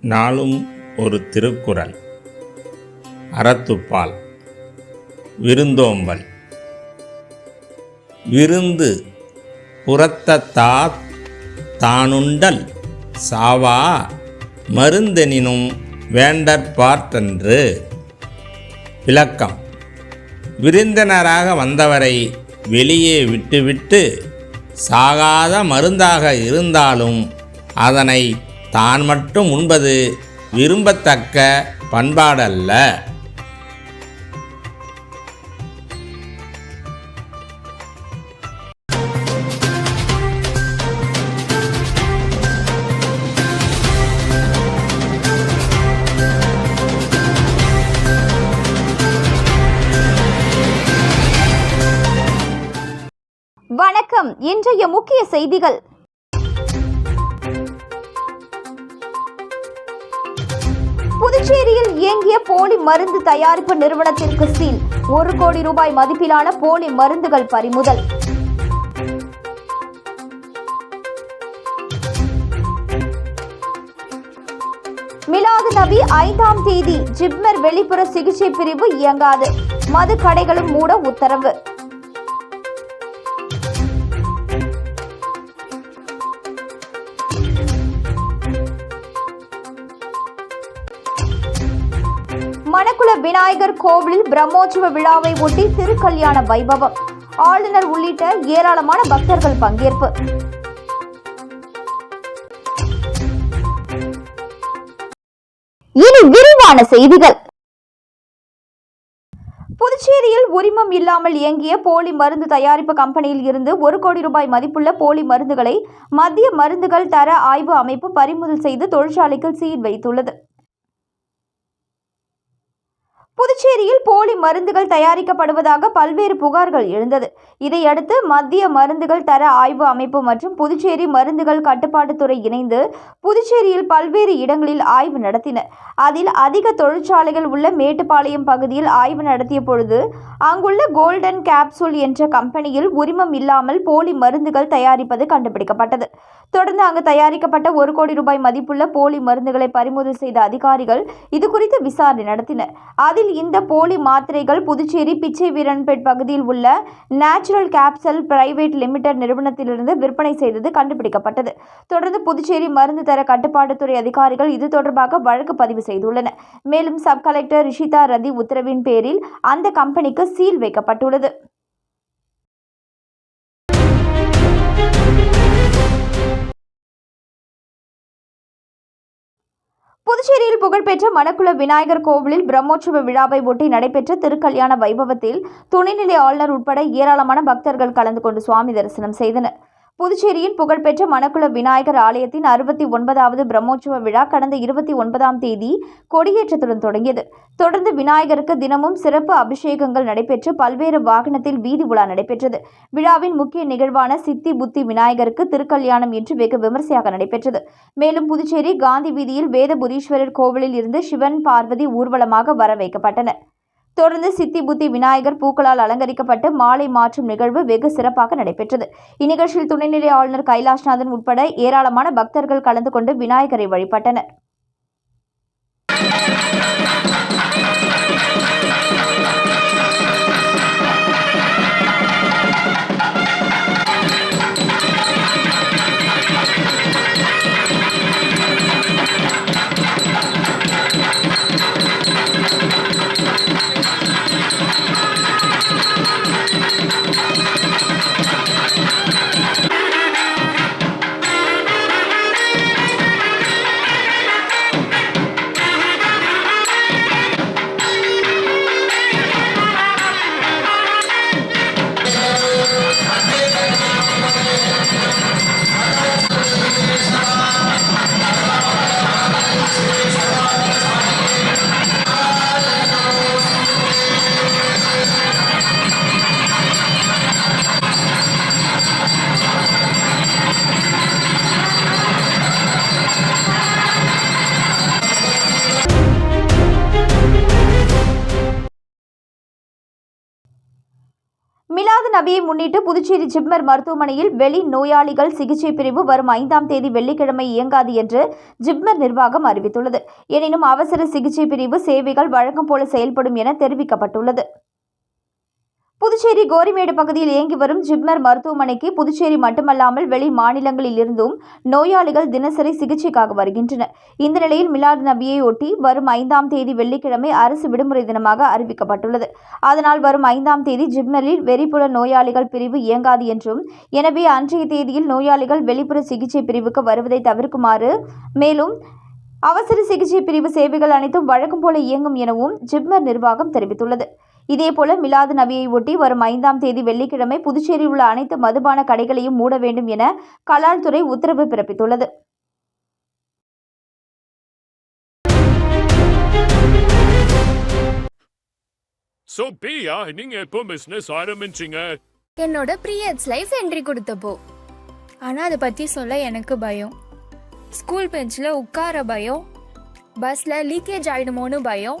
நாளும் ஒரு திருக்குறள். அறத்துப்பால். விருந்தோம்பல். விருந்து புறத்தத்தா தானுண்டல் சாவா மருந்தெனினும் வேண்டற்பார்த்தன்று விளக்கம். விருந்தினராக வந்தவரை வெளியே விட்டுவிட்டு சாகாத மருந்தாக இருந்தாலும் அதனை தான் மட்டும் உண்பது விரும்பத்தக்க பண்பாடல்ல. வணக்கம். இன்றைய முக்கிய செய்திகள். புதுச்சேரியில் இயங்கிய போலி மருந்து தயாரிப்பு நிறுவனத்திற்கு சீல். ஒரு கோடி ரூபாய் மதிப்பிலான போலி மருந்துகள் பறிமுதல். மிலாது நபி ஐந்தாம் தேதி ஜிப்மர் வெளிப்புற சிகிச்சை பிரிவு இயங்காது. மது கடைகளும் மூட உத்தரவு. மணக்குள விநாயகர் கோவிலில் பிரம்மோற்சவ விழாவை ஒட்டி திருக்கல்யாண வைபவம். ஆளுநர் உள்ளிட்ட ஏராளமான பக்தர்கள் பங்கேற்பு. இனி விரிவான செய்திகள். புதுச்சேரியில் உரிமம் இல்லாமல் இயங்கிய போலி மருந்து தயாரிப்பு கம்பெனியில் இருந்து ஒரு கோடி ரூபாய் மதிப்புள்ள போலி மருந்துகளை மத்திய மருந்துகள் தர ஆய்வு அமைப்பு பறிமுதல் செய்து தொழிற்சாலைக்கு சீல் வைத்துள்ளது. புதுச்சேரியில் போலி மருந்துகள் தயாரிக்கப்படுவதாக பல்வேறு புகார்கள் எழுந்தது. இதையடுத்து மத்திய மருந்துகள் தர ஆய்வு அமைப்பு மற்றும் புதுச்சேரி மருந்துகள் கட்டுப்பாட்டுத்துறை இணைந்து புதுச்சேரியில் பல்வேறு இடங்களில் ஆய்வு நடத்தின. அதில் அதிக தொழிற்சாலைகள் உள்ள மேட்டுப்பாளையம் பகுதியில் ஆய்வு நடத்திய பொழுது அங்குள்ள கோல்டன் கேப்சூல் என்ற கம்பெனியில் உரிமம் இல்லாமல் போலி மருந்துகள் தயாரிப்பது கண்டுபிடிக்கப்பட்டது. தொடர்ந்து அங்கு தயாரிக்கப்பட்ட ஒரு கோடி ரூபாய் மதிப்புள்ள போலி மருந்துகளை பறிமுதல் செய்த அதிகாரிகள் இது குறித்து விசாரணை நடத்தினர். அதில் இந்த போலி மாத்திரைகள் புதுச்சேரி பிச்சை வீரன்பேட் பகுதியில் உள்ள நேச்சுரல் கேப்சல் பிரைவேட் லிமிடெட் நிறுவனத்திலிருந்து விற்பனை செய்தது கண்டுபிடிக்கப்பட்டது. தொடர்ந்து புதுச்சேரி மருந்து தர கட்டுப்பாட்டுத்துறை அதிகாரிகள் இது தொடர்பாக வழக்கு பதிவு செய்துள்ளனர். மேலும் சப் கலெக்டர் ரிஷிதா ரதி உத்தரவின் பேரில் அந்த கம்பெனிக்கு சீல் வைக்கப்பட்டுள்ளது. புதுச்சேரியில் புகழ்பெற்ற மணக்குள விநாயகர் கோவிலில் பிரம்மோற்சவ விழாவை ஒட்டி நடைபெற்ற திருக்கல்யாண வைபவத்தில் துணைநிலை ஆளுநர் உட்பட ஏராளமான பக்தர்கள் கலந்து கொண்டு சுவாமி தரிசனம் செய்தனர். புதுச்சேரியின் புகழ்பெற்ற மணக்குள விநாயகர் ஆலயத்தின் அறுபத்தி ஒன்பதாவது பிரம்மோற்சவ விழா கடந்த இருபத்தி ஒன்பதாம் தேதி கொடியேற்றத்துடன் தொடங்கியது. தொடர்ந்து விநாயகருக்கு தினமும் சிறப்பு அபிஷேகங்கள் நடைபெற்று பல்வேறு வாகனத்தில் வீதி உலா நடைபெற்றது. விழாவின் முக்கிய நிகழ்வான சித்தி புத்தி விநாயகருக்கு திருக்கல்யாணம் என்று வெகு விமர்சையாக நடைபெற்றது. மேலும் புதுச்சேரி காந்தி வீதியில் வேதபுரீஸ்வரர் கோவிலில் இருந்து சிவன் பார்வதி ஊர்வலமாக வர வைக்கப்பட்டனர் தொடர்ந்து சித்தி புத்தி விநாயகர் பூக்களால் அலங்கரிக்கப்பட்டு மாலை மாற்றும் நிகழ்வு வெகு சிறப்பாக நடைபெற்றது. இந்நிகழ்ச்சியில் துணைநிலை ஆளுநர் கைலாஷ்நாதன் உட்பட ஏராளமான பக்தர்கள் கலந்து கொண்டு விநாயகரை வழிபட்டனர். நபியை முன்னிட்டு புதுச்சேரி ஜிப்மர் மருத்துவமனையில் வெளி நோயாளிகள் சிகிச்சை பிரிவு வரும் ஐந்தாம் தேதி வெள்ளிக்கிழமை இயங்காது என்று ஜிப்மர் நிர்வாகம் அறிவித்துள்ளது. எனினும் அவசர சிகிச்சை பிரிவு சேவைகள் வழக்கம் போல செயல்படும் என தெரிவிக்கப்பட்டுள்ளது. புதுச்சேரி கோரிமேடு பகுதியில் இயங்கி வரும் ஜிப்மர் மருத்துவமனைக்கு புதுச்சேரி மட்டுமல்லாமல் வெளி மாநிலங்களில் இருந்தும் நோயாளிகள் தினசரி சிகிச்சைக்காக வருகின்றனர். இந்த நிலையில் மிலாது நபியை ஒட்டி வரும் ஐந்தாம் தேதி வெள்ளிக்கிழமை அரசு விடுமுறை தினமாக அறிவிக்கப்பட்டுள்ளது. அதனால் வரும் ஐந்தாம் தேதி ஜிப்மரில் வெறிப்புற நோயாளிகள் பிரிவு இயங்காது என்றும் எனவே அன்றைய தேதியில் நோயாளிகள் வெளிப்புற சிகிச்சை பிரிவுக்கு வருவதை தவிர்க்குமாறு மேலும் அவசர சிகிச்சை பிரிவு சேவைகள் அனைத்தும் வழக்கம் போல இயங்கும் எனவும் ஜிப்மர் நிர்வாகம் தெரிவித்துள்ளது. இதேபோல மிலாது நபியை ஒட்டி வரும் ஐந்தாம் தேதி வெள்ளிக்கிழமை புதுச்சேரியில் உள்ள அனைத்து மதுபான கடைகளையும் மூட வேண்டும் என கலால் துறை உத்தரவு பிறப்பித்துள்ளது. ஸோ பிரியா நீங்க எப்போ பிசினஸ் ஆரம்பிச்சீங்க? என்னோட ப்ரீயட்ஸ் லைஃப் என்ட்ரி கொடுத்தப்போ. ஆனால் அதை பற்றி சொல்ல எனக்கு பயம். ஸ்கூல் பெஞ்சில் உட்கார பயம். பஸ்ஸில் லீக்கேஜ் ஆகிடுமோன்னு பயம்.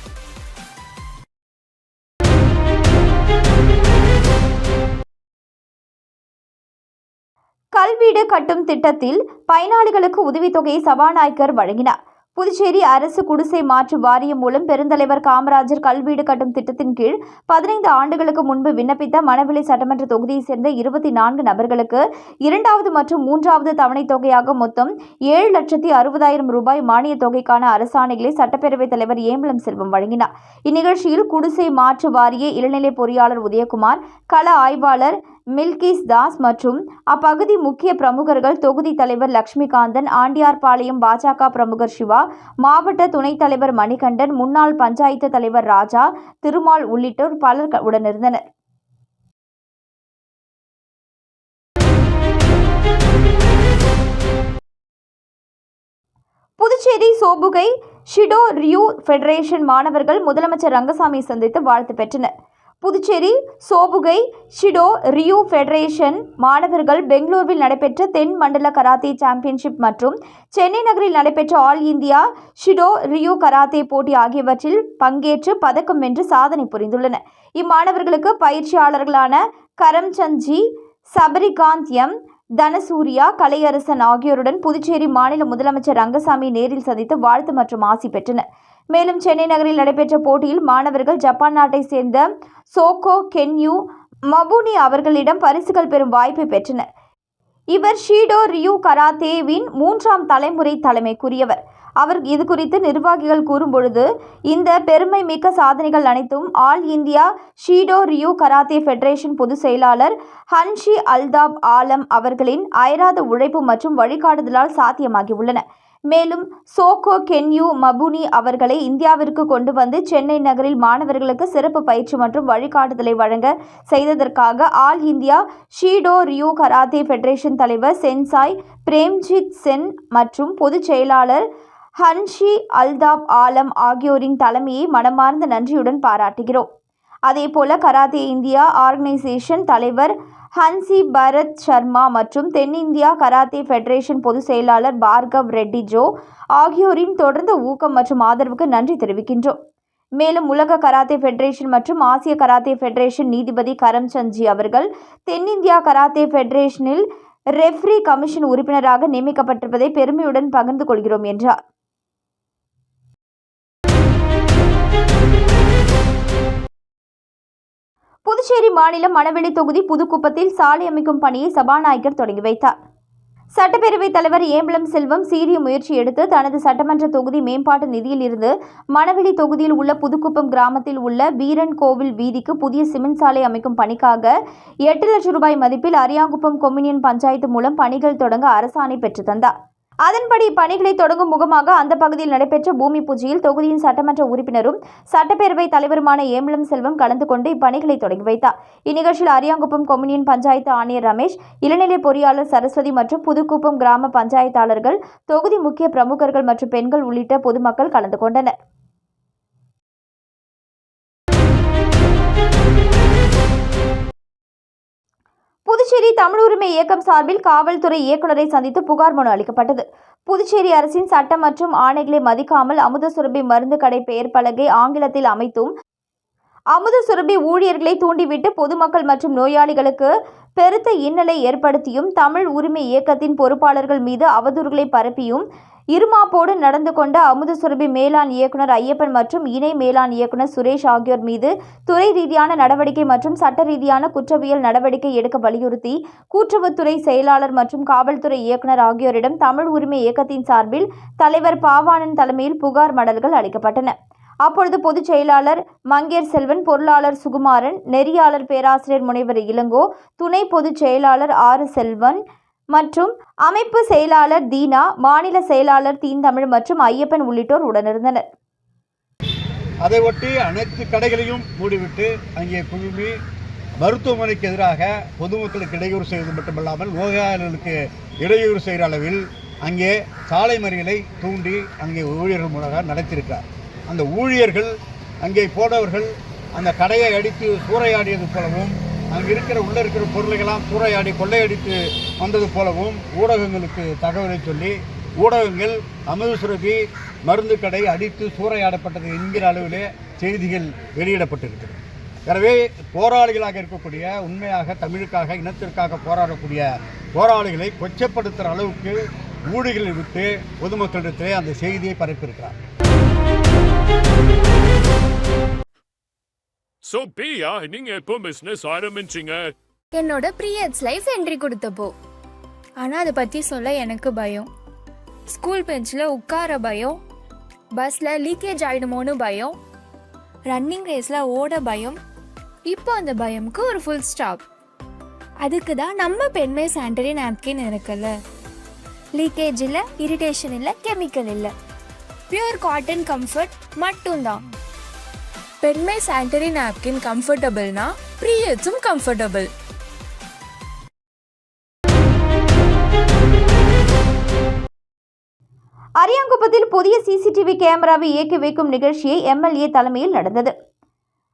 கல்வீடு கட்டும் திட்டத்தில் பயனாளிகளுக்கு உதவித்தொகையை சபாநாயகர் வழங்கினார். புதுச்சேரி அரசு குடிசை மாற்று வாரியம் மூலம் பெருந்தலைவர் காமராஜர் கல்வீடு கட்டும் திட்டத்தின் கீழ் பதினைந்து ஆண்டுகளுக்கு முன்பு விண்ணப்பித்த மணவிலை சட்டமன்ற தொகுதியைச் சேர்ந்த இருபத்தி நான்கு நபர்களுக்கு இரண்டாவது மற்றும் மூன்றாவது தவணைத் தொகையாக மொத்தம் ஏழு லட்சத்தி அறுபதாயிரம் ரூபாய் மானியத் தொகைக்கான அரசாணைகளை சட்டப்பேரவைத் தலைவர் ஏம்பலம் செல்வம் வழங்கினார். இந்நிகழ்ச்சியில் குடிசை மாற்று வாரிய இளநிலை பொறியாளர் உதயகுமார் கள ஆய்வாளர் மில்கிஸ் தாஸ் மற்றும் அப்பகுதி முக்கிய பிரமுகர்கள் தொகுதி தலைவர் லட்சுமிகாந்தன் ஆண்டியார்பாளையம் பாஜக பிரமுகர் சிவா மாவட்ட துணைத் தலைவர் மணிகண்டன் முன்னாள் பஞ்சாயத்து தலைவர் ராஜா திருமால் உள்ளிட்டோர் பலர் உடனிருந்தனர். புதுச்சேரி சோபுகை ஷிடோ ரியூ ஃபெடரேஷன் மாணவர்கள் முதலமைச்சர் ரங்கசாமி சந்தித்து வாழ்த்து பெற்றனர். புதுச்சேரி சோபுகை ஷிடோ ரியூ ஃபெடரேஷன் மாணவர்கள் பெங்களூருவில் நடைபெற்ற தென் மண்டல கராத்தே சாம்பியன்ஷிப் மற்றும் சென்னை நகரில் நடைபெற்ற All India Shito Ryu karate போட்டி ஆகியவற்றில் பங்கேற்று பதக்கம் வென்று சாதனை புரிந்துள்ளனர் இம்மாணவர்களுக்கு பயிற்சியாளர்களான கரம்சந்த் ஜி சபரிகாந்த் எம் தனசூரியா கலையரசன் ஆகியோருடன் புதுச்சேரி மாநில முதலமைச்சர் ரங்கசாமி நேரில் சந்தித்து வாழ்த்து மற்றும் ஆசி பெற்றனர். மேலும் சென்னை நகரில் நடைபெற்ற போட்டியில் மாணவர்கள் ஜப்பான் நாட்டை சேர்ந்த சோகோ கென்யூ மபுனி அவர்களிடம் பரிசுகள் பெறும் வாய்ப்பை பெற்றனர். இவர் ஷீடோ ரியூ கராத்தேவின் மூன்றாம் தலைமுறை தலைமைக்குரியவர். அவர் இது குறித்து நிர்வாகிகள் கூறும்பொழுது இந்த பெருமை மிக்க சாதனைகள் அனைத்தும் All India Shito Ryu karate federation பொதுச் செயலாளர் ஹன்ஷி அல்தாப் ஆலம் அவர்களின் அயராத உழைப்பு மற்றும் வழிகாட்டுதலால் சாத்தியமாகியுள்ளன. மேலும் சோகோ கென்யூ மபுனி அவர்களை இந்தியாவிற்கு கொண்டு வந்து சென்னை நகரில் மாணவர்களுக்கு சிறப்பு பயிற்சி மற்றும் வழிகாட்டுதலை வழங்க செய்ததற்காக all India Shito Ryu karate federation தலைவர் சென்சாய் பிரேம்ஜித் சென் மற்றும் பொதுச் செயலாளர் ஹன்ஷி அல்தாப் ஆலம் ஆகியோரின் தலைமையை மனமார்ந்த நன்றியுடன் பாராட்டுகிறோம். அதேபோல கராத்தே இந்தியா ஆர்கனைசேஷன் தலைவர் ஹன்சி பரத் சர்மா மற்றும் தென்னிந்தியா கராத்தே ஃபெடரேஷன் பொதுச் செயலாளர் பார்கவ் ரெட்டி ஜோ ஆகியோரின் தொடர்ந்த ஊக்கம் மற்றும் ஆதரவுக்கு நன்றி தெரிவிக்கின்றோம். மேலும் உலக கராத்தே ஃபெடரேஷன் மற்றும் ஆசிய கராத்தே ஃபெடரேஷன் நீதிபதி கரம்சந்த்ஜி அவர்கள் தென்னிந்தியா கராத்தே ஃபெடரேஷனில் ரெஃப்ரி கமிஷன் உறுப்பினராக நியமிக்கப்பட்டிருப்பதை பெருமையுடன் பகிர்ந்து கொள்கிறோம் என்றார். புதுச்சேரி மாநிலம் மணவெளி தொகுதி புதுக்குப்பத்தில் சாலை அமைக்கும் பணியை சபாநாயகர் தொடங்கி வைத்தார். சட்டப்பேரவைத் தலைவர் ஏம்பலம் செல்வம் சீரிய முயற்சி எடுத்து தனது சட்டமன்ற தொகுதி மேம்பாட்டு நிதியில் இருந்து மணவெளி தொகுதியில் உள்ள புதுக்குப்பம் கிராமத்தில் உள்ள வீரன் கோவில் வீதிக்கு புதிய சிமெண்ட் சாலை அமைக்கும் பணிக்காக எட்டு லட்சம் ரூபாய் மதிப்பில் அரியாங்குப்பம் கொம்யூனியன் பஞ்சாயத்து மூலம் பணிகள் தொடங்க அரசாணை பெற்று தந்தார். அதன்படி பணிகளை தொடங்கும் முகமாக அந்த பகுதியில் நடைபெற்ற பூமி பூஜையில் தொகுதியின் சட்டமன்ற உறுப்பினரும் சட்டப்பேரவை தலைவருமான ஏம்பலம் செல்வம் கலந்து கொண்டு இப்பணிகளை தொடங்கி வைத்தார். இந்நிகழ்ச்சியில் அரியாங்குப்பம் கொம்யூனியன் பஞ்சாயத்து ஆணையர் ரமேஷ் இளநிலை பொறியாளர் சரஸ்வதி மற்றும் புதுக்குப்பம் கிராம பஞ்சாயத்தாளர்கள் தொகுதி முக்கிய பிரமுகர்கள் மற்றும் பெண்கள் உள்ளிட்ட பொதுமக்கள் கலந்து கொண்டனர். தமிழ் உரிமை இயக்கம் சார்பில் காவல்துறை இயக்குநரை சந்தித்து புகார் மனு அளிக்கப்பட்டது. புதுச்சேரி அரசின் சட்டம் மற்றும் ஆணைகளை மதிக்காமல் அமுத சுரபி மருந்து கடை பெயர் பலகை ஆங்கிலத்தில் அமைத்தும் அமுது சுரபி ஊழியர்களை தூண்டிவிட்டு பொதுமக்கள் மற்றும் நோயாளிகளுக்கு பெருத்த இன்னலை ஏற்படுத்தியும் தமிழ் உரிமை இயக்கத்தின் பொறுப்பாளர்கள் மீது அவதூறுகளை பரப்பியும் இருமாப்போடு நடந்து கொண்ட அமுது சுரபி மேலாண் இயக்குனர் ஐயப்பன் மற்றும் இணை மேலாண் இயக்குனர் சுரேஷ் ஆகியோர் மீது துறை ரீதியான நடவடிக்கை மற்றும் சட்ட ரீதியான குற்றவியல் நடவடிக்கை எடுக்க வலியுறுத்தி கூட்டுறவுத்துறை செயலாளர் மற்றும் காவல்துறை இயக்குனர் ஆகியோரிடம் தமிழ் உரிமை இயக்கத்தின் சார்பில் தலைவர் பாவாணன் தலைமையில் புகார் மடல்கள் அளிக்கப்பட்டன. அப்பொழுது பொதுச் செயலாளர் மங்கேர் செல்வன் பொருளாளர் சுகுமாரன் நெறியாளர் பேராசிரியர் முனைவர் இளங்கோ துணை பொதுச் செயலாளர் ஆறு செல்வன் மற்றும் அமைப்பு செயலாளர் தீனா மாநில செயலாளர் தீந்தமிழ் மற்றும் ஐயப்பன் உள்ளிட்டோர் உடனிருந்தனர். அதை ஒட்டி அனைத்து கடைகளையும் மூடிவிட்டு அங்கே குழுமி மருத்துவமனைக்கு எதிராக பொதுமக்களுக்கு இடையூறு செய்வது மட்டுமல்லாமல் நோயாளர்களுக்கு இடையூறு செய்கிற அளவில் அங்கே சாலை மறியலை தூண்டி அங்கே ஊழியர்கள் மூலமாக நடத்தியிருக்கிறார். அந்த ஊழியர்கள் அங்கே போனவர்கள் அந்த கடையை அடித்து சூறையாடியது போலவும் அங்கே இருக்கிற உள்ளே இருக்கிற பொருளைகளாம் சூறையாடி கொள்ளையடித்து வந்தது போலவும் ஊடகங்களுக்கு தகவலை சொல்லி ஊடகங்கள் அமுது சுரபி மருந்து கடை அடித்து சூறையாடப்பட்டது என்கிற அளவிலே செய்திகள் வெளியிடப்பட்டிருக்கிறது. எனவே போராளிகளாக இருக்கக்கூடிய உண்மையாக தமிழுக்காக இனத்திற்காக போராடக்கூடிய போராளிகளை கொச்சப்படுத்துகிற அளவுக்கு ஊடுகளை விட்டு பொதுமக்களிடத்திலே அந்த செய்தியை பரப்பியிருக்கிறார். So பிரியா நீங்க எப்போ பிசினஸ் ஆரம்பிச்சீங்க? என்னோட ப்ரீயட்ஸ் லைஃப் என்ட்ரி கொடுத்தப்போ. ஆனால் அதை பற்றி சொல்ல எனக்கு பயம். ஸ்கூல் பெஞ்சில் உட்கார பயம். பஸ்ஸில் லீக்கேஜ் ஆகிடுமோன்னு பயம். ரன்னிங் ரேஸில் ஓட பயம். இப்போ அந்த பயம்க்கு ஒரு ஃபுல் ஸ்டாப் அதுக்கு தான் நம்ம பெண்மை சானிடரி நாப்கின் இருக்குல்ல. லீக்கேஜ் இல்லை இரிட்டேஷன் இல்லை கெமிக்கல் இல்லை. பியூர் காட்டன் கம்ஃபர்ட் மட்டும்தான். பெண்மை சானிட்டரி நாப்கின் கம்ஃபர்டபுள்னா ப்ரீயட்ஸும் கம்ஃபர்டபுள் அரியாங்குப்பத்தில் புதிய சிசிடிவி கேமராவை இயக்கி வைக்கும் நிகழ்ச்சியை எம்எல்ஏ தலைமையில் நடந்தது.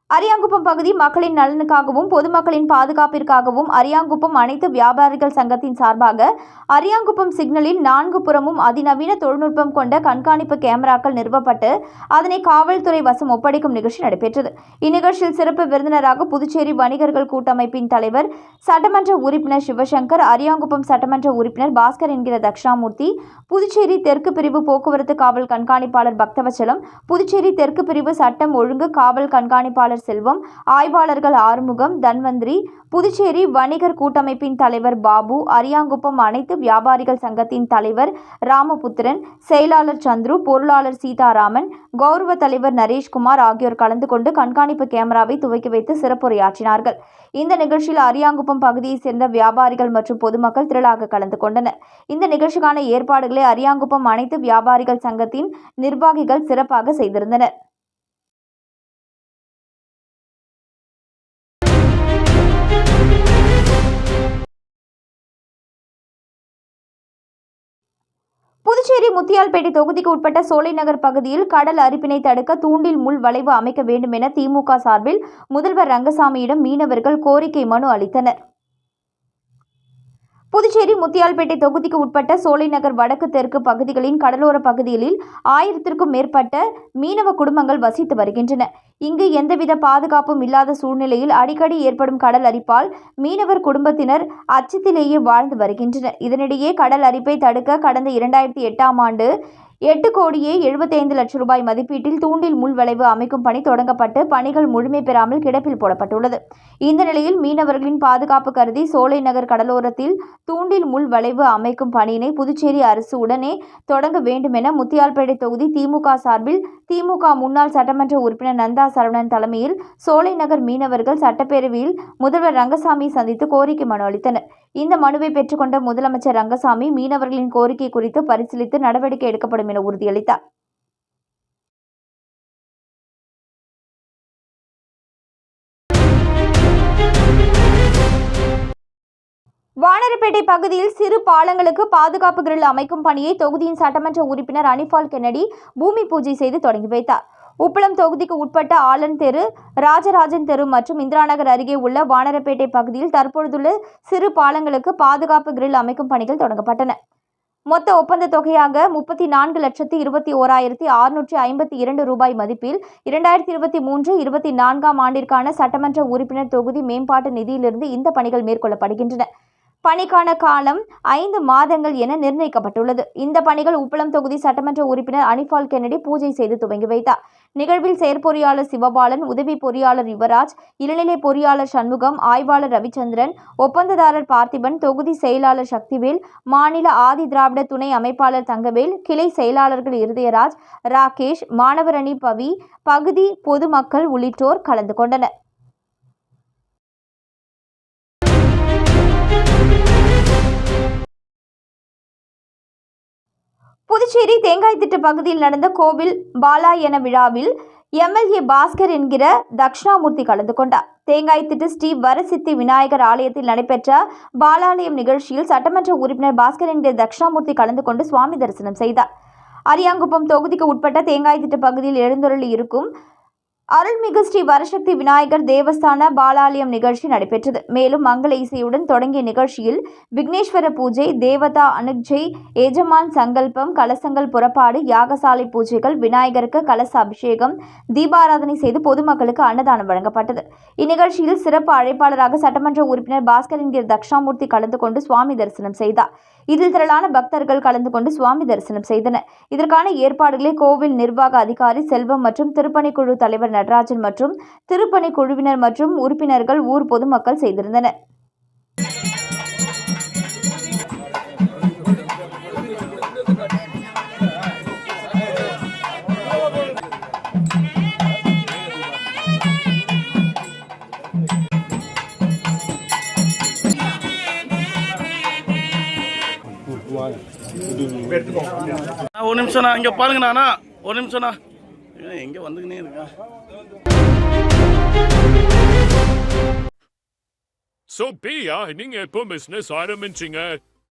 அரியாங்குப்பம் பகுதி மக்களின் நலனுக்காகவும் பொதுமக்களின் பாதுகாப்பிற்காகவும் அரியாங்குப்பம் அனைத்து வியாபாரிகள் சங்கத்தின் சார்பாக அரியாங்குப்பம் சிக்னலில் நான்கு புறமும் அதிநவீன தொழில்நுட்பம் கொண்ட கண்காணிப்பு கேமராக்கள் நிறுவப்பட்டு அதனை காவல்துறை வசம் ஒப்படைக்கும் நிகழ்ச்சி நடைபெற்றது. இந்நிகழ்ச்சியில் சிறப்பு விருந்தினராக புதுச்சேரி வணிகர்கள் கூட்டமைப்பின் தலைவர் சட்டமன்ற உறுப்பினர் சிவசங்கர் அரியாங்குப்பம் சட்டமன்ற உறுப்பினர் பாஸ்கர் என்கிற தக்ஷணாமூர்த்தி புதுச்சேரி தெற்கு பிரிவு போக்குவரத்து காவல் கண்காணிப்பாளர் பக்தவச்சலம் புதுச்சேரி தெற்கு பிரிவு சட்டம் ஒழுங்கு காவல் கண்காணிப்பாளர் செல்வம் ஆய்வாளர்கள் ஆறுமுகம் தன்வந்திரி புதுச்சேரி வணிகர் கூட்டமைப்பின் தலைவர் பாபு அரியாங்குப்பம் அனைத்து வியாபாரிகள் சங்கத்தின் தலைவர் ராமபுத்திரன் செயலாளர் சந்துரு பொருளாளர் சீதாராமன் கௌரவ தலைவர் நரேஷ்குமார் ஆகியோர் கலந்து கொண்டு கண்காணிப்பு கேமராவை துவக்கி வைத்து சிறப்புரையாற்றினார்கள். இந்த நிகழ்ச்சியில் அரியாங்குப்பம் பகுதியைச் சேர்ந்த வியாபாரிகள் மற்றும் பொதுமக்கள் திரளாக கலந்து கொண்டனர். இந்த நிகழ்ச்சிக்கான ஏற்பாடுகளை அரியாங்குப்பம் அனைத்து வியாபாரிகள் சங்கத்தின் நிர்வாகிகள் சிறப்பாக செய்திருந்தனர். புதுச்சேரி முத்தியால்பேட்டை தொகுதிக்கு உட்பட்ட சோலைநகர் பகுதியில் கடல் அரிப்பினை தடுக்க தூண்டில் முள் வளைவு அமைக்க வேண்டும் என திமுக சார்பில் முதல்வர் ரங்கசாமியிடம் மீனவர்கள் கோரிக்கை மனு அளித்தனர். புதுச்சேரி முத்தியால்பேட்டை தொகுதிக்கு உட்பட்ட சோலைநகர் வடக்கு தெற்கு பகுதிகளின் கடலோர பகுதிகளில் ஆயிரத்திற்கும் மேற்பட்ட மீனவ குடும்பங்கள் வசித்து வருகின்றன. இங்கு எந்தவித பாதுகாப்பும் இல்லாத சூழ்நிலையில் அடிக்கடி ஏற்படும் கடல் அரிப்பால் மீனவர் குடும்பத்தினர் அச்சத்திலேயே வாழ்ந்து வருகின்றனர். இதனிடையே கடல் அரிப்பை தடுக்க கடந்த இரண்டாயிரத்தி எட்டாம் ஆண்டு எட்டு கோடியே எழுபத்தைந்து லட்சம் ரூபாய் மதிப்பீட்டில் தூண்டில் முள் வளைவு அமைக்கும் பணி தொடங்கப்பட்டு பணிகள் முழுமை பெறாமல் கிடப்பில் போடப்பட்டுள்ளது. இந்த நிலையில் மீனவர்களின் பாதுகாப்பு கருதி சோலை நகர் கடலோரத்தில் தூண்டில் முள் வளைவு அமைக்கும் பணியினை புதுச்சேரி அரசு உடனே தொடங்க வேண்டும் என முத்தியால்பேட்டை தொகுதி திமுக சார்பில் திமுக முன்னாள் சட்டமன்ற உறுப்பினர் நந்தா சரவணன் தலைமையில் சோலை நகர் மீனவர்கள் சட்டப்பேரவையில் முதல்வர் ரங்கசாமி சந்தித்து கோரிக்கை மனு அளித்தனர். இந்த மனுவை பெற்றுக்கொண்ட முதலமைச்சர் ரங்கசாமி மீனவர்களின் கோரிக்கை குறித்து பரிசீலித்து நடவடிக்கை எடுக்கப்படும் என உறுதியளித்தார். வானரப்பேட்டை பகுதியில் சிறு பாலங்களுக்கு பாதுகாப்பு கிரில் அமைக்கும் பணியை தொகுதியின் சட்டமன்ற உறுப்பினர் அனிபால் கென்னடி பூமி பூஜை செய்து தொடங்கி வைத்தார். உப்பளம் தொகுதிக்கு உட்பட்ட ஆலன் தெரு ராஜராஜன் தெரு மற்றும் இந்திராநகர் அருகே உள்ள வானரப்பேட்டை பகுதியில் தற்பொழுதுள்ள சிறு பாலங்களுக்கு பாதுகாப்பு கிரில் அமைக்கும் பணிகள் தொடங்கப்பட்டன. மொத்த ஒப்பந்த தொகையாக முப்பத்தி நான்கு லட்சத்து இருபத்தி ஓராயிரத்தி அறுநூற்றி ஐம்பத்தி இரண்டு ரூபாய் மதிப்பில் இரண்டாயிரத்தி இருபத்தி மூன்று இருபத்தி நான்காம் ஆண்டிற்கான சட்டமன்ற உறுப்பினர் தொகுதி மேம்பாட்டு நிதியிலிருந்து இந்த பணிகள் மேற்கொள்ளப்படுகின்றன. பணிக்கான காலம் ஐந்து மாதங்கள் என நிர்ணயிக்கப்பட்டுள்ளது. இந்த பணிகள் உப்பளம் தொகுதி சட்டமன்ற உறுப்பினர் அனிபால் கென்னடி பூஜை செய்து துவங்கி வைத்தார். நிகழ்வில் செயற்பொறியாளர் சிவபாலன் உதவி பொறியாளர் யுவராஜ் இளநிலை பொறியாளர் சண்முகம் ஆய்வாளர் ரவிச்சந்திரன் ஒப்பந்ததாரர் பார்த்திபன் தொகுதி செயலாளர் சக்திவேல் மாநில ஆதி திராவிட துணை அமைப்பாளர் தங்கவேல் கிளை செயலாளர்கள் இருதயராஜ் ராகேஷ் மாணவரணி பவி பகுதி பொதுமக்கள் உள்ளிட்டோர் கலந்து கொண்டனர். புதுச்சேரி தேங்காய்திட்டு பகுதியில் நடந்த கோவில் பாலா என விழாவில் எம்எல்ஏ பாஸ்கர் என்கிற தக்ஷணாமூர்த்தி கலந்து கொண்டார். தேங்காய்திட்டு ஸ்ரீ வரசித்தி விநாயகர் ஆலயத்தில் நடைபெற்ற பாலாலயம் நிகழ்ச்சியில் சட்டமன்ற உறுப்பினர் பாஸ்கர் என்கிற தக்ஷணாமூர்த்தி கலந்து கொண்டு சுவாமி தரிசனம் செய்தார். அரியாங்குப்பம் தொகுதிக்கு உட்பட்ட தேங்காய்திட்டு பகுதியில் எழுந்தொருளி இருக்கும் அருள்மிகு ஸ்ரீ வரசக்தி விநாயகர் தேவஸ்தான பாலாலயம் நிகழ்ச்சி நடைபெற்றது. மேலும் மங்கள இசையுடன் தொடங்கிய நிகழ்ச்சியில் விக்னேஸ்வர பூஜை தேவதா அனுஜை எஜமான் சங்கல்பம் கலசங்கள் புறப்பாடு யாகசாலை பூஜைகள் விநாயகருக்கு கலச அபிஷேகம் தீபாராதனை செய்து பொதுமக்களுக்கு அன்னதானம் வழங்கப்பட்டது. இந்நிகழ்ச்சியில் சிறப்பு அழைப்பாளராக சட்டமன்ற உறுப்பினர் பாஸ்கர் என்கிற தக்ஷாமூர்த்தி கலந்து கொண்டு சுவாமி தரிசனம் செய்தார். இதில் திரளான பக்தர்கள் கலந்து கொண்டு சுவாமி தரிசனம் செய்தனர். இதற்கான ஏற்பாடுகளை கோவில் நிர்வாக அதிகாரி செல்வம் மற்றும் திருப்பணிக்குழு தலைவர் நடராஜன் மற்றும் திருப்பணி குழுவினர் மற்றும் உறுப்பினர்கள் ஊர் பொதுமக்கள் செய்திருந்தனர். ஒரு நிமிஷம்ண்ணா இங்கே பாருங்கண்ணா ஒரு நிமிஷம்ண்ணா ஏன் எங்கே வந்துக்கினே இருக்கா So பிரியா நீங்க எப்போ பிசினஸ் ஆரம்பிச்சீங்க?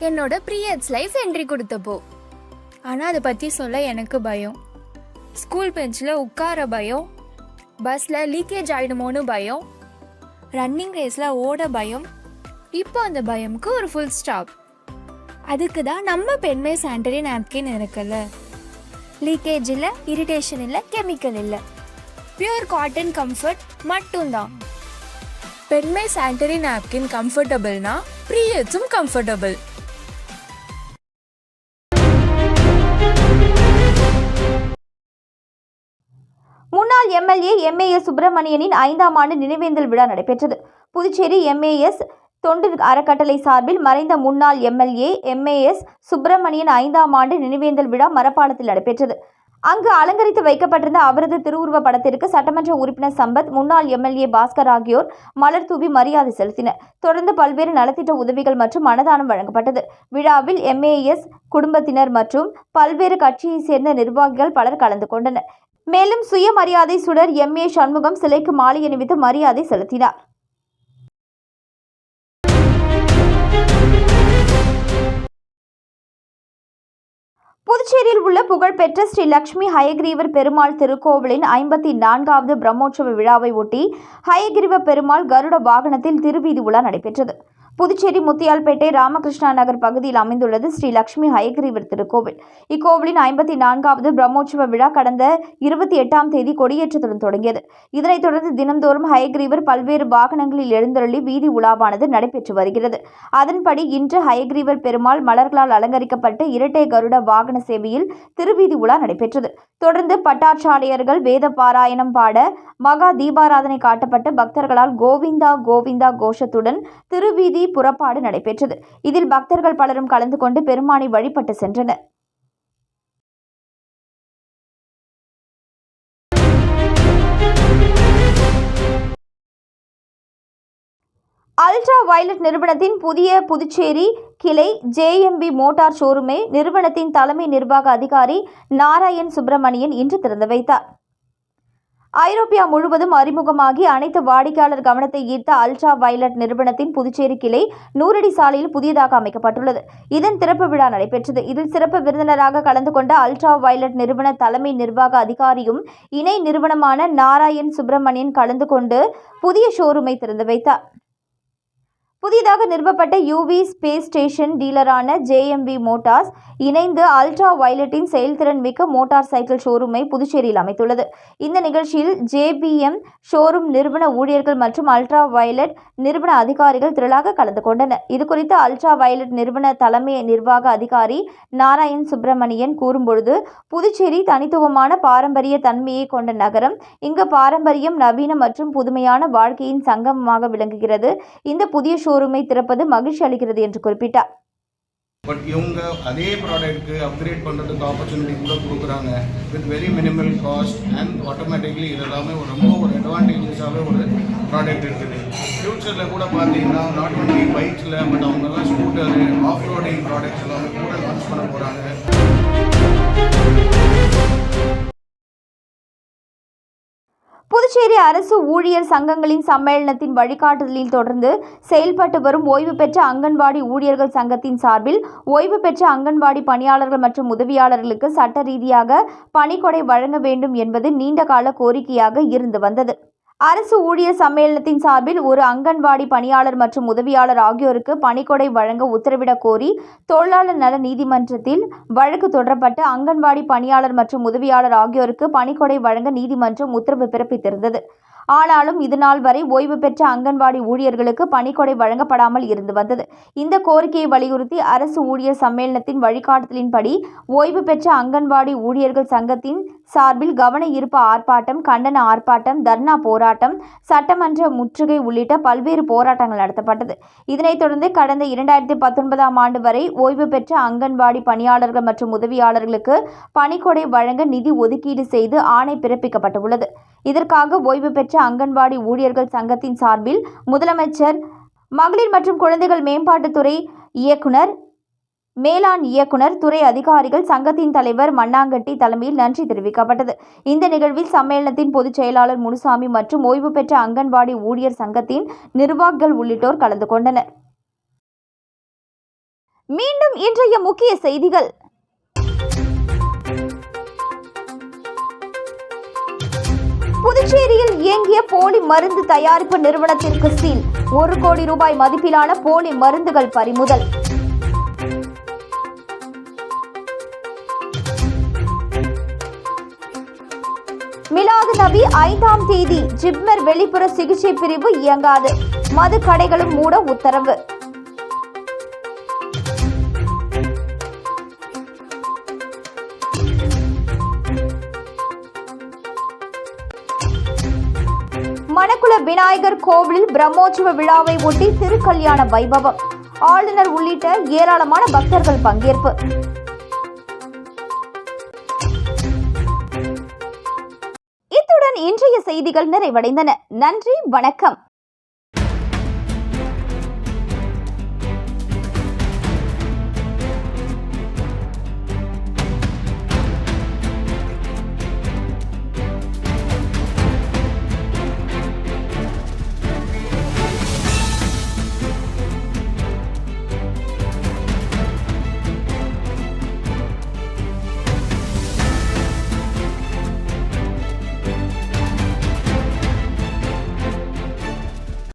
என்னோட ப்ரீயட்ஸ் லைஃப் என்ட்ரி கொடுத்தப்போ. ஆனால் அதை பற்றி சொல்ல எனக்கு பயம். ஸ்கூல் பெஞ்சில் உட்கார பயம். பஸ்ஸில் லீக்கேஜ் ஆகிடுமோன்னு பயம். ரன்னிங் ரேஸில் ஓட பயம். இப்போ அந்த பயம்க்கு ஒரு ஃபுல் ஸ்டாப் அதுக்கு தான் நம்ம பெண்மை சானிடரி நாப்கின் இருக்குல்ல. லீக்கேஜ் இல்லை இரிட்டேஷன் இல்லை கெமிக்கல் இல்லை. பியூர் காட்டன் கம்ஃபர்ட் மட்டும்தான். பெண்மை சானிடரி நாப்கின் கம்ஃபர்டபுள்னா ப்ரீயட்ஸும் கம்ஃபர்டபுள் முன்னாள் எம்எல்ஏ எம்ஏஎஸ் சுப்பிரமணியனின் ஐந்தாம் ஆண்டு நினைவேந்தல் விழா நடைபெற்றது. புதுச்சேரி எம்ஏஎஸ் தொண்டு அறக்கட்டளை சார்பில் மறைந்த முன்னாள் எம்எல்ஏ எம்ஏஎஸ் சுப்பிரமணியன் ஐந்தாம் ஆண்டு நினைவேந்தல் விழா மரப்பாலத்தில் நடைபெற்றது. அங்கு அலங்கரித்து வைக்கப்பட்டிருந்த அவரது திருவுருவ படத்திற்கு சட்டமன்ற உறுப்பினர் சம்பத் முன்னாள் எம்எல்ஏ பாஸ்கர் ஆகியோர் மலர் தூவி மரியாதை செலுத்தினர். தொடர்ந்து பல்வேறு நலத்திட்ட உதவிகள் மற்றும் அன்னதானம் வழங்கப்பட்டது. விழாவில் எம்ஏஎஸ் குடும்பத்தினர் மற்றும் பல்வேறு கட்சியைச் சேர்ந்த நிர்வாகிகள் பலர் கலந்து கொண்டனர். மேலும் சுயமரியாதை சுடர் எம் ஏ சண்முகம் சிலைக்கு மாலை அணிவித்து மரியாதை செலுத்தினார். புதுச்சேரியில் உள்ள புகழ்பெற்ற ஸ்ரீ லட்சுமி ஹயகிரீவர் பெருமாள் திருக்கோவிலின் ஐம்பத்தி நான்காவது பிரம்மோற்சவ விழாவை ஒட்டி ஹயகிரீவ பெருமாள் கருட வாகனத்தில் திருவீதி உலா நடைபெற்றது. புதுச்சேரி முத்தியால்பேட்டை ராமகிருஷ்ணா நகர் பகுதியில் அமைந்துள்ளது ஸ்ரீ லட்சுமி ஹயகிரீவர் திருக்கோவில் இக்கோவிலின் ஐம்பத்தி நான்காவது பிரம்மோற்சவ விழா கடந்த இருபத்தி எட்டாம் தேதி கொடியேற்றத்துடன் தொடங்கியது. இதனைத் தொடர்ந்து தினந்தோறும் ஹயகிரீவர் பல்வேறு வாகனங்களில் எழுந்தருளி வீதி உலாவானது நடைபெற்று வருகிறது. அதன்படி இன்று ஹயகிரீவர் பெருமாள் மலர்களால் அலங்கரிக்கப்பட்டு இரட்டை கருட வாகன சேவையில் திருவீதி உலா நடைபெற்றது. தொடர்ந்து பட்டாச்சாரியர்கள் வேத பாராயணம் பாட மகா தீபாராதனை காட்டப்பட்டு பக்தர்களால் கோவிந்தா கோவிந்தா கோஷத்துடன் திருவீதி புறப்பாடு நடைபெற்றது. இதில் பக்தர்கள் பலரும் கலந்து கொண்டு பெருமானை வழிபட்டு சென்றனர். அல்ட்ரா வயலட் நிறுவனத்தின் புதிய புதுச்சேரி கிளை ஜேஎம்பி மோட்டார் ஷோரூமை நிறுவனத்தின் தலைமை நிர்வாக அதிகாரி நாராயண் சுப்பிரமணியன் இன்று திறந்து வைத்தார். ஐரோப்பியா முழுவதும் அறிமுகமாகி அனைத்து வாடிக்கையாளர் கவனத்தை ஈர்த்த அல்ட்ரா வயலட் நிறுவனத்தின் புதுச்சேரி கிளை நூறடி சாலையில் புதியதாக அமைக்கப்பட்டுள்ளது. இதன் திறப்பு விழா நடைபெற்றது. இதில் சிறப்பு விருந்தினராக கலந்து கொண்ட அல்ட்ரா வயலட் நிறுவன தலைமை நிர்வாக அதிகாரியும் இணை நிறுவனமான நாராயண் சுப்பிரமணியன் கலந்து கொண்டு புதிய ஷோரூமை திறந்து வைத்தார். புதிதாக நிறுவப்பட்ட யூவி ஸ்பேஸ் ஸ்டேஷன் டீலரான ஜேஎம்வி மோட்டார்ஸ் இணைந்து அல்ட்ரா வயலட்டின் செயல்திறன் மிக்க மோட்டார் சைக்கிள் ஷோரூமை புதுச்சேரியில் அமைத்துள்ளது. இந்த நிகழ்ச்சியில் ஜேபிஎம் ஷோரூம் நிறுவன ஊழியர்கள் மற்றும் அல்ட்ரா வயலட் நிறுவன அதிகாரிகள் திரளாக கலந்து கொண்டனர். இதுகுறித்து அல்ட்ரா வயலட் நிறுவன தலைமை நிர்வாக அதிகாரி நாராயண் சுப்பிரமணியன் கூறும்பொழுது புதுச்சேரி தனித்துவமான பாரம்பரிய தன்மையை கொண்ட நகரம் இங்கு பாரம்பரியம் நவீன மற்றும் புதுமையான வாழ்க்கையின் சங்கமமாக விளங்குகிறது. இந்த புதிய ஷோரூமை திறப்பது மகிழ்ச்சி அளிக்கிறது என்று குறிப்பிட்டார். பட் இவங்க அதே ப்ராடக்ட்க்கு அப்கிரேட் பண்ணுறதுக்கு ஆப்பர்ச்சுனிட்டி கூட கொடுக்குறாங்க. With very minimal cost and automatically இது எல்லாமே ஒரு ரொம்ப ஒரு அட்வான்டேஜஸாகவே ஒரு ப்ராடக்ட் இருக்குது. ஃப்யூச்சரில் கூட பார்த்தீங்கன்னா நாட் ஒன்லி பைக்ஸில் பட் அவங்கெல்லாம் ஸ்கூட்டரு ஆஃப் ரோடிங் ப்ராடக்ட்ஸ் எல்லாமே கூட லான்ச் பண்ண போகிறாங்க புதுச்சேரி அரசு ஊழியர் சங்கங்களின் சம்மேளனத்தின் வழிகாட்டுதலில் தொடர்ந்து செயல்பட்டு வரும் ஓய்வு பெற்ற அங்கன்வாடி ஊழியர்கள் சங்கத்தின் சார்பில் ஓய்வு பெற்ற அங்கன்வாடி பணியாளர்கள் மற்றும் உதவியாளர்களுக்கு சட்ட ரீதியாக பணிக்கொடை வழங்க வேண்டும் என்பது நீண்டகால கோரிக்கையாக இருந்து வந்தது. அரசு ஊழியர் சம்மேளனத்தின் சார்பில் ஒரு அங்கன்வாடி பணியாளர் மற்றும் உதவியாளர் ஆகியோருக்கு பணிக்கொடை வழங்க உத்தரவிடக் கோரி தொழிலாளர் நல நீதிமன்றத்தில் வழக்கு தொடரப்பட்டு அங்கன்வாடி பணியாளர் மற்றும் உதவியாளர் ஆகியோருக்கு பணிக்கொடை வழங்க நீதிமன்றம் உத்தரவு பிறப்பித்திருந்தது. ஆனாலும் இதுநாள் வரை ஓய்வு பெற்ற அங்கன்வாடி ஊழியர்களுக்கு பணிக்கொடை வழங்கப்படாமல் இருந்து வந்தது. இந்த கோரிக்கையை வலியுறுத்தி அரசு ஊழியர் சம்மேளனத்தின் வழிகாட்டுதலின்படி ஓய்வு பெற்ற அங்கன்வாடி ஊழியர்கள் சங்கத்தின் சார்பில் கவன ஈர்ப்பு ஆர்ப்பாட்டம் கண்டன ஆர்ப்பாட்டம் தர்ணா போராட்டம் சட்டமன்ற முற்றுகை உள்ளிட்ட பல்வேறு போராட்டங்கள் நடத்தப்பட்டது. இதனைத் தொடர்ந்து கடந்த இரண்டாயிரத்தி பத்தொன்பதாம் ஆண்டு வரை ஓய்வு பெற்ற அங்கன்வாடி பணியாளர்கள் மற்றும் உதவியாளர்களுக்கு பணிக்கொடை வழங்க நிதி ஒதுக்கீடு செய்து ஆணை பிறப்பிக்கப்பட்டுள்ளது. இதற்காக ஓய்வு பெற்ற அங்கன்வாடி ஊழியர்கள் சங்கத்தின் சார்பில் முதலமைச்சர் மகளிர் மற்றும் குழந்தைகள் மேம்பாட்டுத்துறை இயக்குனர் மேலாண் இயக்குனர் துறை அதிகாரிகள் சங்கத்தின் தலைவர் மண்ணாங்கட்டி தலைமையில் நன்றி தெரிவிக்கப்பட்டது. இந்த நிகழ்வில் சம்மேளனத்தின் பொதுச் செயலாளர் முனுசாமி மற்றும் ஓய்வு பெற்ற அங்கன்வாடி ஊழியர் சங்கத்தின் நிர்வாகிகள் உள்ளிட்டோர் கலந்து கொண்டனர். மீண்டும் இன்றைய முக்கிய செய்திகள். புதுச்சேரியில் இயங்கிய போலி மருந்து தயாரிப்பு நிறுவனத்திற்கு சீல். ஒரு கோடி ரூபாய் மதிப்பிலான போலி மருந்துகள் பறிமுதல். மிலாது நபி ஐந்தாம் தேதி ஜிப்மர் வெளிப்புற சிகிச்சை பிரிவு இயங்காது. மது கடைகளும் மூட உத்தரவு. விநாயகர் கோவிலில் பிரம்மோற்சவ விழாவை ஒட்டி திருக்கல்யாண வைபவம். ஆளுநர் உள்ளிட்ட ஏராளமான பக்தர்கள் பங்கேற்பு. இத்துடன் இன்றைய செய்திகள் நிறைவடைந்தன. நன்றி வணக்கம்.